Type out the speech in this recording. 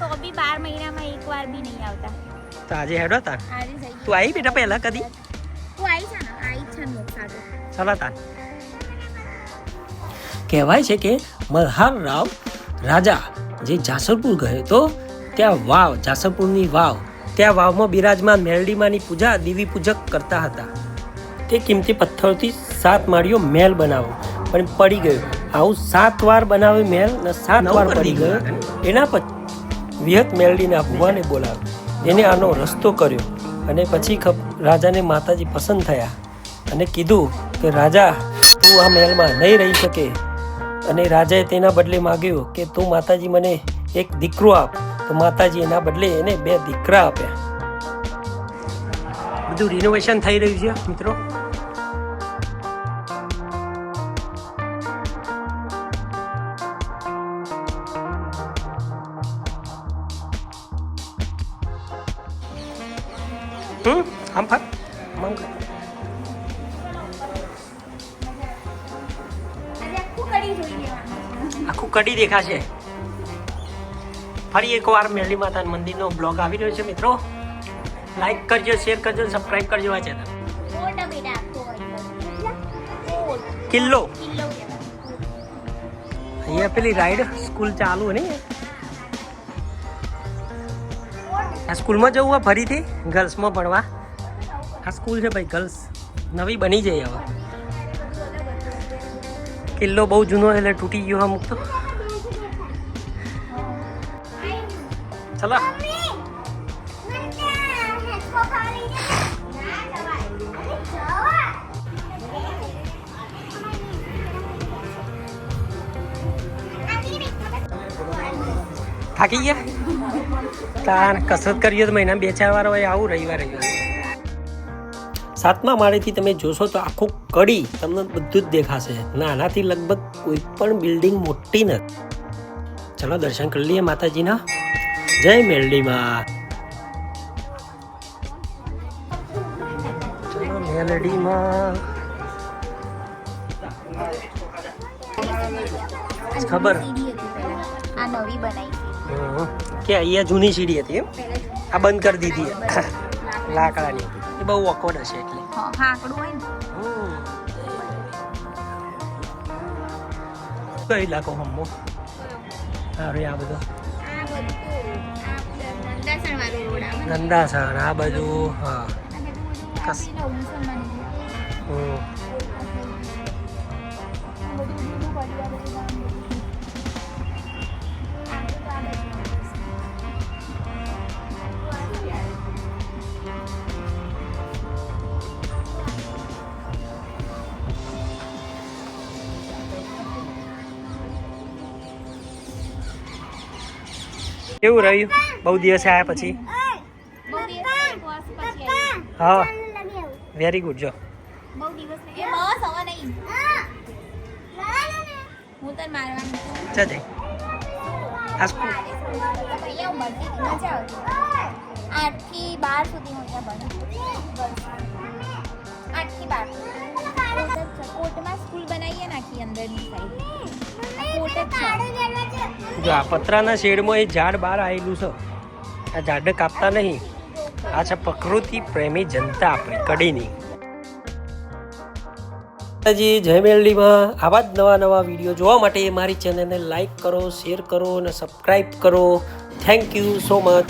તો બી બાર મહિનામાં એકવાર બી નહીં આવતા. તો આજે હેડો તા આજે જઈએ તું આવી બેટા પહેલા કદી? તું આવી છે ને આવી છે ને મોક્ષ સાથે ચલો તાન કહેવાય છે કે મલ્હાર રાવ રાજા જે જાસરપુર ગયો તો ત્યાં વાવ જાસરપુરની વાવ ત્યાં વાવમાં બિરાજમાન મેરડીમાની પૂજા દેવી પૂજક કરતા હતા. તે કિંમતી પથ્થરોથી સાત માળીઓ મહેલ બનાવો પણ પડી ગયો. આવું સાત વાર બનાવ્યો મહેલ ને સાત વાર પડી ગયો. એના પછી વિહત આ ભુવાને બોલાવ્યો. એને આનો રસ્તો કર્યો અને પછી રાજાને માતાજી પસંદ થયા અને કીધું કે, રાજા, તું આ મહેલમાં નહીં રહી શકે. અને રાજાએ તેના બદલે માગ્યું કે, તું માતાજી મને એક દીકરો આપ. તો માતાજી એના બદલે એને બે દીકરા આપ્યા. બધું રિનોવેશન થઈ રહ્યું છે મિત્રો? આમ કર. આજે આખું કડી દેખાશે ફરી એકવાર મેલી માતા મંદિરનો બ્લોગ આવી રહ્યો છે મિત્રો. લાઈક કરજો શેર કરજો સબસ્ક્રાઇબ કરજો આ ચેનલ કિલ્લો. અહીંયા પેલી રાઈડ સ્કૂલ ચાલુ ને? આ સ્કૂલમાં જવું હોય ફરીથી? ગર્લ્સમાં ભણવા આ સ્કૂલ છે ભાઈ, ગર્લ્સ. નવી બની જાય હવે. કિલ્લો બહુ જૂનો એટલે તૂટી ગયો અમુક તો ચલો. થાકી ગયા? તાર કસરત કરીએ તો મહિના બે ચાર વાર હોય, આવું રવિવાર રવિવાર. સાતમા માળેથી તમે જોશો તો આખું કડી તમને બધું જ દેખાશે. નાનાથી લગભગ કોઈ પણ બિલ્ડિંગ મોટી નથી. ચલો દર્શન કરી લઈએ માતાજીના. જય મેલડીમાં. ચલો ખબર. આ નવી બનાવી. કે અહીંયા જૂની સીડી હતી એમ? આ બંધ કરી દીધી લાકડાની એ બહુ ઓકવર્ડ હશે એટલે. કઈ લાખો હમો અરે આ બધું. આ બધું આ બધું હા. કસ. હમ. કેવું રહ્યું બહુ દિવસે આવ્યા પછી બહુ દિવસ ઉપવાસ પછી આવી. હા વેરી ગુડ જો બહુ દિવસ થઈ ગયા. એ બસ હવે નહીં હું તને મારવાની છું. ચા જઈ આ સ્કૂલ અહીંયા હું ભણતી હતી, મજા આવતી. આઠથી બાર સુધી હું અહીંયા ભણી. આઠથી બાર કોર્ટમાં સ્કૂલ બનાવીએ ને આખી અંદરની સાઈડ આ કોર્ટ જ છે જો આ પતરાના શેડમાં એ ઝાડ બહાર આવેલું છે. આ ઝાડ કાપતા નહીં. આ છે પ્રકૃતિ પ્રેમી જનતા આપણી કડીની. જી જય આવા જ નવા નવા વીડિયો જોવા માટે મારી ચેનલને લાઈક કરો, શેર કરો અને સબસ્ક્રાઈબ કરો. Thank you so much.